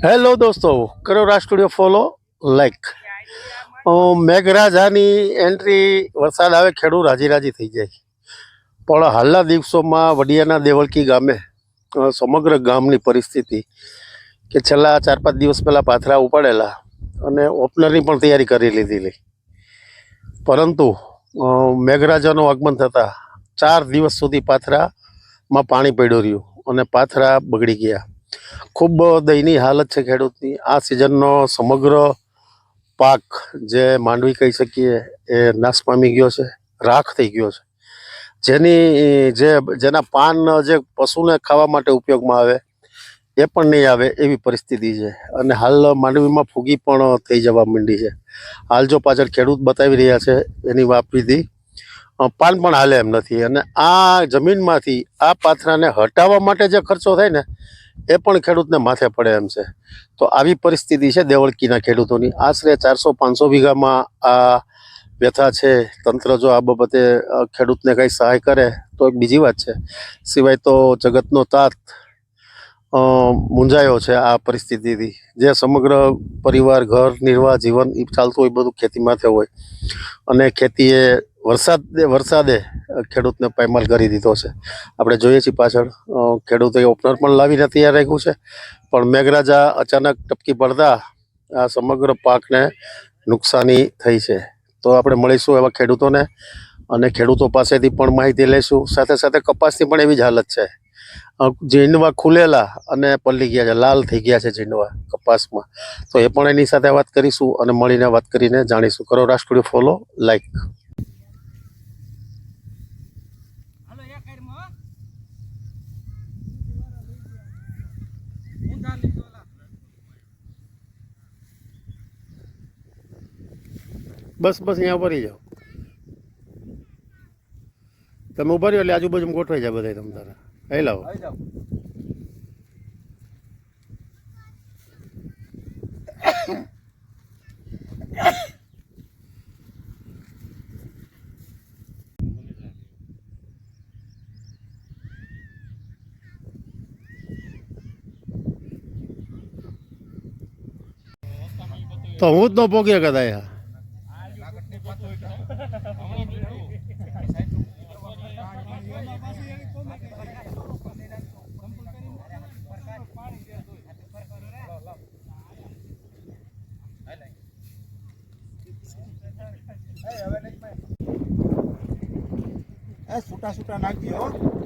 Hello દોસ્તો, કરો Raj studio follow like મેઘરાજાની એન્ટ્રી વરસાદ આવે, ખેડૂત રાજી રાજી થઈ જાય. પણ હાલના દિવસોમાં વડિયાના દેવળકી ગામે સમગ્ર ગામની પરિસ્થિતિ કે છેલ્લા ચાર પાંચ દિવસ પહેલાં પાથરા ઉપાડેલા અને ઓપનરની પણ તૈયારી કરી લીધેલી. પરંતુ મેઘરાજાનું આગમન થતાં ચાર દિવસ સુધી પાથરામાં પાણી પડ્યું રહ્યું અને પાથરા બગડી ગયા. ખૂબ દયનીય હાલત છે ખેડૂતની. આ સિઝનનો સમગ્ર પાક જે માંડવી કહી શકીએ એ નાશ પામી ગયો છે, રાખ થઈ ગયો છે. જેની, જે, જેના પાન જે પશુને ખાવા માટે ઉપયોગમાં આવે, એ પણ નહીં આવે એવી પરિસ્થિતિ છે. અને હાલ માંડવીમાં ફૂગી પણ થઈ જવા માંડી છે. હાલ જો પાછળ ખેડૂત બતાવી રહ્યા છે, એની વાપરીથી પાન પણ હાલે એમ નથી. અને આ જમીનમાંથી આ પાથરાને હટાવવા માટે જે ખર્ચો થાય ને એ પણ ખેડૂતને માથે પડે એમ છે. તો આવી પરિસ્થિતિ છે દેવળકીના ખેડૂતોની. આશરે ચારસો પાંચસો વીઘામાં આ વ્યથા છે. તંત્ર જો આ બાબતે ખેડૂતને કંઈ સહાય કરે તો એક બીજી વાત છે. સિવાય તો જગતનો તાત મુંજાયો છે આ પરિસ્થિતિથી. જે સમગ્ર પરિવાર, ઘર, નિર્વાહ, જીવન એ ચાલતું હોય બધું ખેતી માથે હોય. અને ખેતીએ વરસાદ, વરસાદે ખેડૂતને પાયમાલ કરી દીધો છે. આપણે જોઈએ છીએ પાછળ ખેડૂતોએ ઓપનર પણ લાવીને તૈયાર રાખ્યું છે. પણ મેઘરાજા અચાનક ટપકી પડતા આ સમગ્ર પાકને નુકસાની થઈ છે. તો આપણે મળીશું એવા ખેડૂતોને અને ખેડૂતો પાસેથી પણ માહિતી લઈશું. સાથે સાથે કપાસની પણ એવી જ હાલત છે. ઝીંડવા ખુલેલા અને પલ્લી ગયા છે, લાલ થઈ ગયા છે ઝીંડવા કપાસમાં. તો એ પણ એની સાથે વાત કરીશું અને મળીને વાત કરીને જાણીશું. કરો રાષ્ટ્રીય ફોલો, લાઈક હાલો એક હારમાં, હો. ઊંધા લીધો ઓલા. બસ બસ, અહીંયા ઉભરી જાઓ. તમે ઊભા એટલે આજુબાજુમાં ગોઠવાઈ જાય બધા તમે તારા. અહીં લાવો તો હું જ ન પોગ્યો કદાચ છૂટા છૂટા નાખજો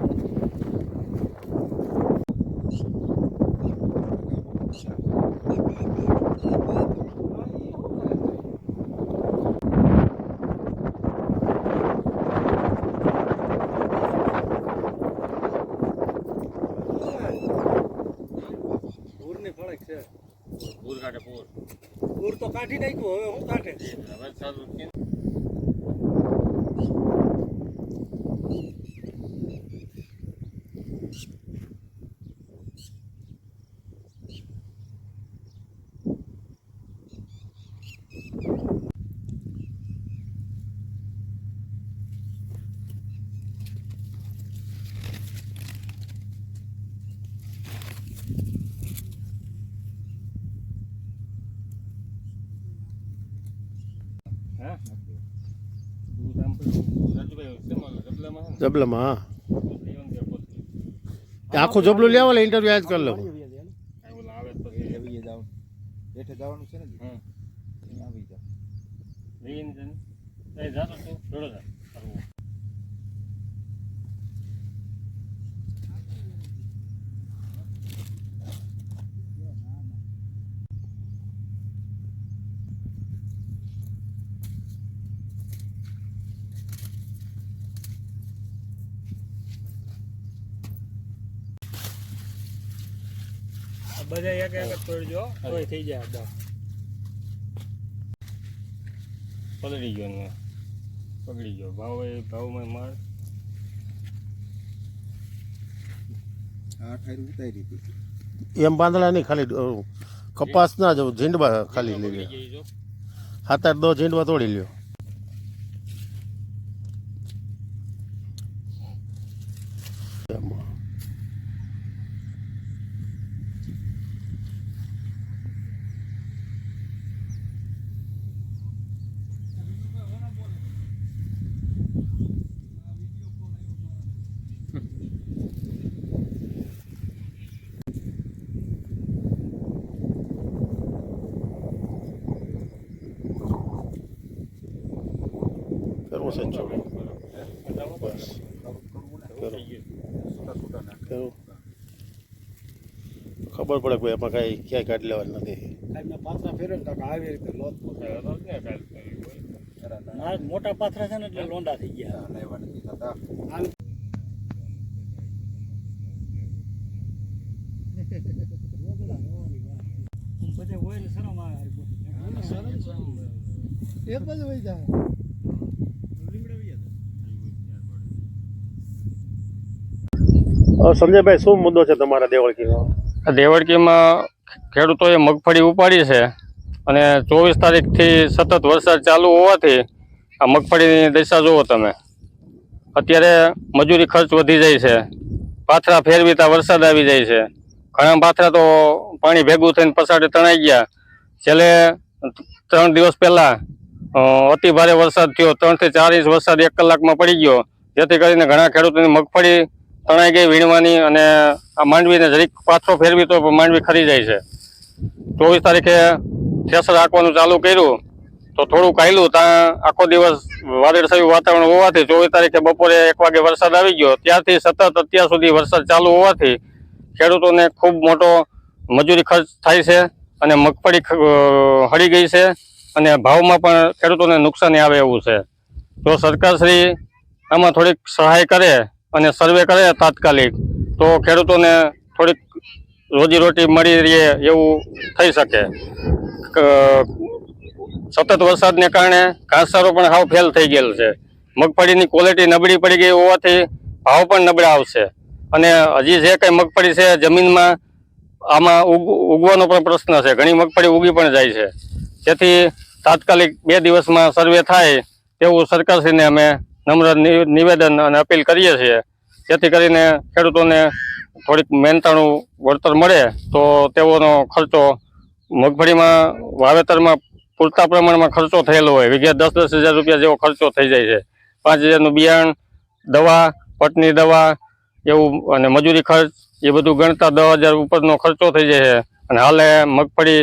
પૂર તો કાઢી નાખ્યું હવે હું કાઢે? હવે સારું કેમ હા દૂધ આમ પછી રાજુભાઈ શેમાં ગબલામાં છે ને? જબલામાં હા આખું જબલું લેવા લે ઇન્ટરવ્યુ આજ કરી લઉં જવાનું છે ને હમ. અહીંયા આવી જાવ લઈને છે ને એ જાતો તું જોડો જા સારું. બધા એક એક તોડજો તોય થઈ જાય દસ પલળી ગયો ને. પકડી ગયો. ભાવ એ ભાવમાં માર. એમ બાંધલા નહીં ખાલી કપાસના જ ઝીંડવા ખાલી લઈ લે લ્યો સાત આઠ દો ઝીંડવા તોડી લ્યો સંચોડો બસ કરો કરો ખબર પડે કોઈ એમાં કાંઈ ક્યાંય કાઢી લેવાનું નથી. પાથરા ફેરવે આવી રીતે લોત મારા મોટા પાથરા છે ને એટલે લોંડા થઈ ગયા. લેવા નથી થતા. એક બાજુ વહી જાય. સંજયભાઈ, શું મુદ્દો છે તમારા દેવળકીમાં દેવળકીમાં ખેડૂતોએ મગફળી ઉપાડી છે અને ચોવીસ તારીખથી સતત વરસાદ ચાલુ હોવાથી આ મગફળીની દશા જુઓ તમે. અત્યારે મજૂરી ખર્ચ વધી જાય છે. પાથરા ફેરવીતા વરસાદ આવી જાય છે. ઘણા પાથરા તો પાણી ભેગું થઈને પછાડે તણાઈ ગયા. છેલ્લે ત્રણ દિવસ પહેલાં અતિ ભારે વરસાદ થયો. ત્રણથી ચાર ઇંચ વરસાદ એક કલાકમાં પડી ગયો. જેથી કરીને ઘણા ખેડૂતોની મગફળી તણાઈ ગઈ વીણવાની અને આ માંડવીને જરીક પાછો ફેરવી તો માંડવી ખરી જાય છે. ચોવીસ તારીખે થેસર હાંકવાનું ચાલુ કર્યું, તો થોડું કાયલું ત્યાં આખો દિવસ વાદળછાયું વાતાવરણ હોવાથી ચોવીસ તારીખે બપોરે એક વાગે વરસાદ આવી ગયો. ત્યારથી સતત અત્યાર સુધી વરસાદ ચાલુ હોવાથી ખેડૂતોને ખૂબ મોટો મજૂરી ખર્ચ થાય છે અને મગફળી હળી ગઈ છે અને ભાવમાં પણ ખેડૂતોને નુકસાની આવે એવું છે. તો સરકારશ્રી આમાં થોડીક સહાય કરે અને સર્વે કરે તાત્કાલિક, તો ખેડૂતોને થોડીક રોજીરોટી મળી રહે એવું થઈ શકે. સતત વરસાદને કારણે ઘાસચારો પણ હાવ ફેલ થઈ ગયેલ છે. મગફળીની ક્વોલિટી નબળી પડી ગઈ હોવાથી ભાવ પણ નબળા આવશે અને હજી જે કંઈ મગફળી છે જમીનમાં આમાં ઉગવાનો પણ પ્રશ્ન છે. ઘણી મગફળી ઉગી પણ જાય છે. જેથી તાત્કાલિક બે દિવસમાં સર્વે થાય તેવું સરકારશ્રીને અમે નમ્ર નિવેદન અને અપીલ કરીએ છીએ. જેથી કરીને ખેડૂતોને થોડીક મહેનતાણું વળતર મળે તો તેઓનો ખર્ચો મગફળીમાં, વાવેતરમાં પૂરતા પ્રમાણમાં ખર્ચો થયેલો હોય. વિઘે દસ દસ હજાર રૂપિયા જેવો ખર્ચો થઈ જાય છે. પાંચ હજારનું બિયારણ, દવા, પટની દવા એવું અને મજૂરી ખર્ચ એ બધું ગણતા દસ હજાર ઉપરનો ખર્ચો થઈ જાય છે. અને હાલે મગફળી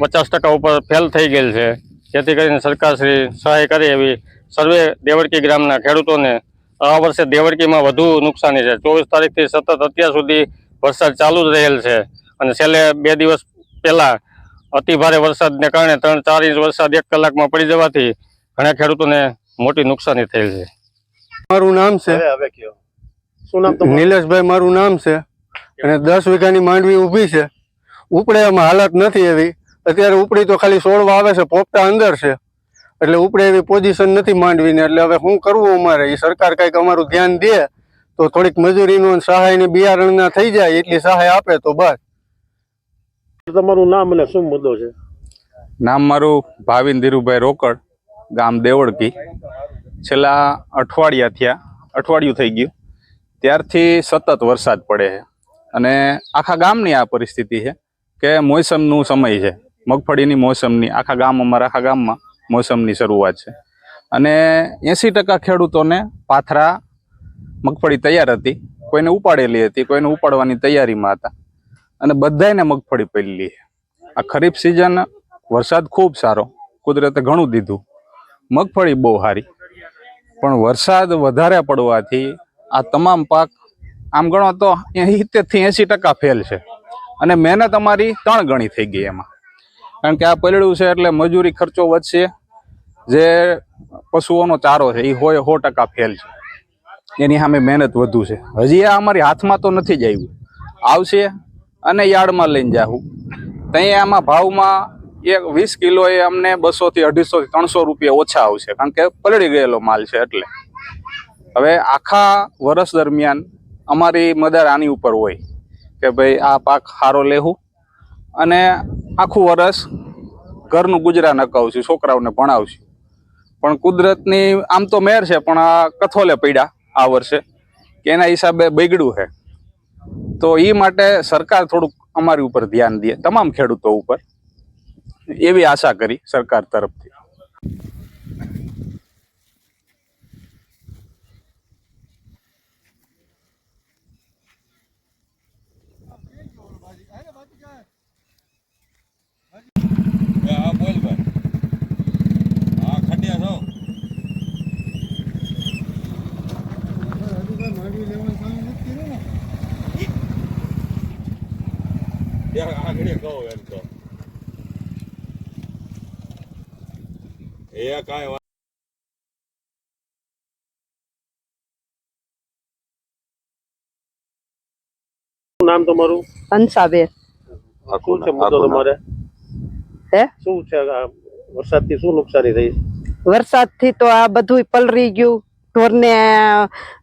પચાસ ટકા ઉપર ફેલ થઈ ગયેલ છે. જેથી કરીને સરકારશ્રી સહાય કરે એવી સર્વે દેવડકી ગ્રામના ખેડૂતોને આ વર્ષે દેવડકીમાં વધુ નુકસાની છે. ચોવીસ તારીખથી સતત અત્યાર સુધી વરસાદ ચાલુ જ રહેલ છે અને છેલ્લે બે દિવસ પહેલા અતિભારે વરસાદને કારણે ત્રણ ચાર ઇંચ વરસાદ એક કલાકમાં પડી જવાથી ઘણા ખેડૂતોને મોટી નુકસાની થયેલ છે. મારું નામ છે હવે હવે કયો? શું નામ તમારું? નિલેશભાઈ મારું નામ છે અને દસ વીઘાની માંડવી ઊભી છે. ઉપડે એમાં હાલત નથી એવી. અત્યારે ઉપડી તો ખાલી સોળવા આવે છે પોપટા અંદર છે. એટલે ઉપડે એવી પોઝિશન નથી માંડવીને. એટલે હવે શું કરવું અમારે? એ સરકાર કંઈક અમારું ધ્યાન દે તો થોડીક મજૂરીનું અને સહાયની બિયારણના થઈ જાય એટલી સહાય આપે તો બસ. તમારું નામ અને શું મુદ્દો છે? નામ મારું ભાવિન ધીરુભાઈ રોકડ ગામ દેવળકી છેલ્લા અઠવાડિયા થયા અઠવાડિયું થઈ ગયું. ત્યારથી સતત વરસાદ પડે છે. અને આખા ગામની આ પરિસ્થિતિ છે કે મોસમનું સમય છે. મગફળીની મોસમની આખા ગામ અમારા આખા ગામમાં. મોસમની શરૂઆત છે. અને એંસી ટકા ખેડૂતોને પાથરા, મગફળી તૈયાર હતી. કોઈને ઉપાડેલી હતી, કોઈને ઉપાડવાની તૈયારીમાં હતા. અને બધાયને મગફળી પડેલી છે. આ ખરીફ સિઝન વરસાદ ખૂબ સારો, કુદરતે ઘણું દીધું. મગફળી બહુ સારી. પણ વરસાદ વધારે પડવાથી આ તમામ પાક, આમ ગણો તો સિત્તેરથી એંસી ટકા ફેલ છે. અને મહેનત અમારી ત્રણ ગણી થઈ ગઈ એમાં. કારણ કે આ પલળ્યું છે એટલે મજૂરી ખર્ચો વધશે. જે પશુઓનો ચારો છે એ હોય સો ટકા ફેલ છે. એની સામે મહેનત વધુ છે. હજી આ અમારી હાથમાં તો નથી જ આવ્યું. આવશે અને યાર્ડમાં લઈને જાવું ત્યાં આમાં ભાવમાં એક વીસ કિલો એ અમને બસોથી અઢીસોથી ત્રણસો રૂપિયા ઓછા આવશે, કારણ કે પલળી ગયેલો માલ છે એટલે. હવે આખા વર્ષ દરમિયાન અમારી મદાર આની ઉપર હોય કે ભાઈ આ પાક સારો લેવું અને આખું વર્ષ ઘરનું ગુજરાન અકાવશું, છોકરાઓને ભણાવશું. પણ કુદરતની આમ તો મેર છે, પણ આ કથોલે પડ્યા આ વર્ષે, કે એના હિસાબે બગડ્યું છે. તો એ માટે સરકાર થોડુંક અમારી ઉપર ધ્યાન દે, તમામ ખેડૂતો ઉપર. એવી આશા કરી સરકાર તરફથી હા બોલ ભાઈ હા ખંડ્યા છો ત્યાં કહું એમ તો. એ કાંઈ નામ તમારું? હંસાબેન. શું છે મુદ્દો તમારે? હે? શું છે વરસાદ વરસાદથી શું નુકસાની થઈ? વરસાદથી તો આ બધું પલરી ગયું. ઢોરને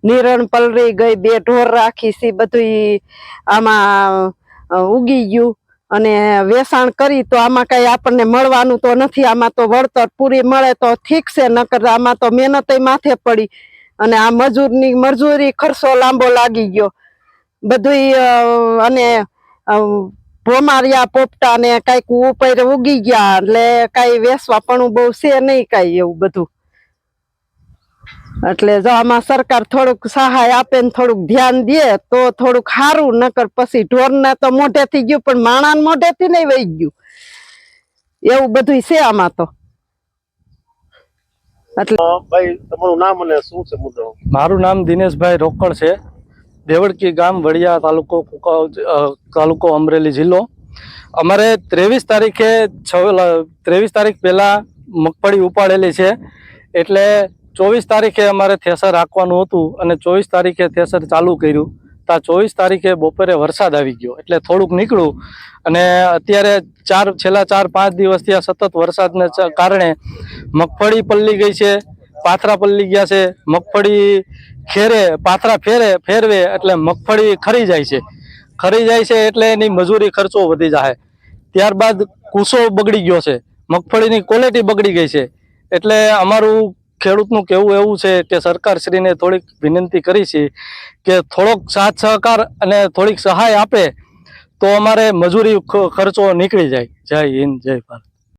નિરણ પલરી ગઈ બે ઢોર રાખી છે બધું આમાં ઉગી ગયું. અને વેચાણ કરી તો આમાં કઈ આપણને મળવાનું તો નથી. આમાં તો વળતર પૂરી મળે તો ઠીક છે, નકર આમાં તો મહેનત માથે પડી. અને આ મજૂરની મજૂરી ખર્ચો લાંબો લાગી ગયો. બધું અને ભોમારિયા, પોપટા ને કંઈક ઉપર ઉગી ગયા. એટલે કઈ વેસવા પણ બહુ છે નહીં કઈ એવું બધું. એટલે જો આમાં સરકાર થોડુંક સહાય આપે ને થોડુંક ધ્યાન દે તો થોડુંક સારું નકર પછી ઢોર ને તો મોઢે થઈ ગયું પણ માણા મોઢે થી નહીં વહી ગયું. એવું બધું છે આમાં તો. અ, ભાઈ તમારું નામ અને શું છે મુદ્દો? મારું નામ દિનેશભાઈ રોકડ છે. દેવડકી ગામ વડિયા તાલુકો તાલુકો અમરેલી જિલ્લો. અમારે ત્રેવીસ તારીખે છ ત્રેવીસ તારીખ પહેલાં મગફળી ઉપાડેલી છે. એટલે ચોવીસ તારીખે અમારે થેસર રાખવાનું હતું અને ચોવીસ તારીખે થેસર ચાલુ કર્યું. તો ચોવીસ તારીખે બપોરે વરસાદ આવી ગયો. એટલે થોડુંક નીકળ્યું અને અત્યારે ચાર, છેલ્લા ચાર, પાંચ દિવસથી આ સતત વરસાદને કારણે મગફળી પલ્લી ગઈ છે, પાથરા પલ્લી ગયા છે. મગફળી ખેરે, પાથરા ફેરે, ફેરવે એટલે મગફળી ખરી જાય છે. ખરી જાય છે એટલે એની મજૂરી ખર્ચો વધી જાય ત્યારબાદ કૂસો બગડી ગયો છે. મગફળીની ક્વોલિટી બગડી ગઈ છે. એટલે અમારું ખેડૂતનું કહેવું એવું છે કે સરકારશ્રીને થોડીક વિનંતી કરી છે કે થોડોક સાથ સહકાર અને થોડીક સહાય આપે તો અમારે મજૂરી ખર્ચો નીકળી જાય. જય હિન્દ, જય ભારત.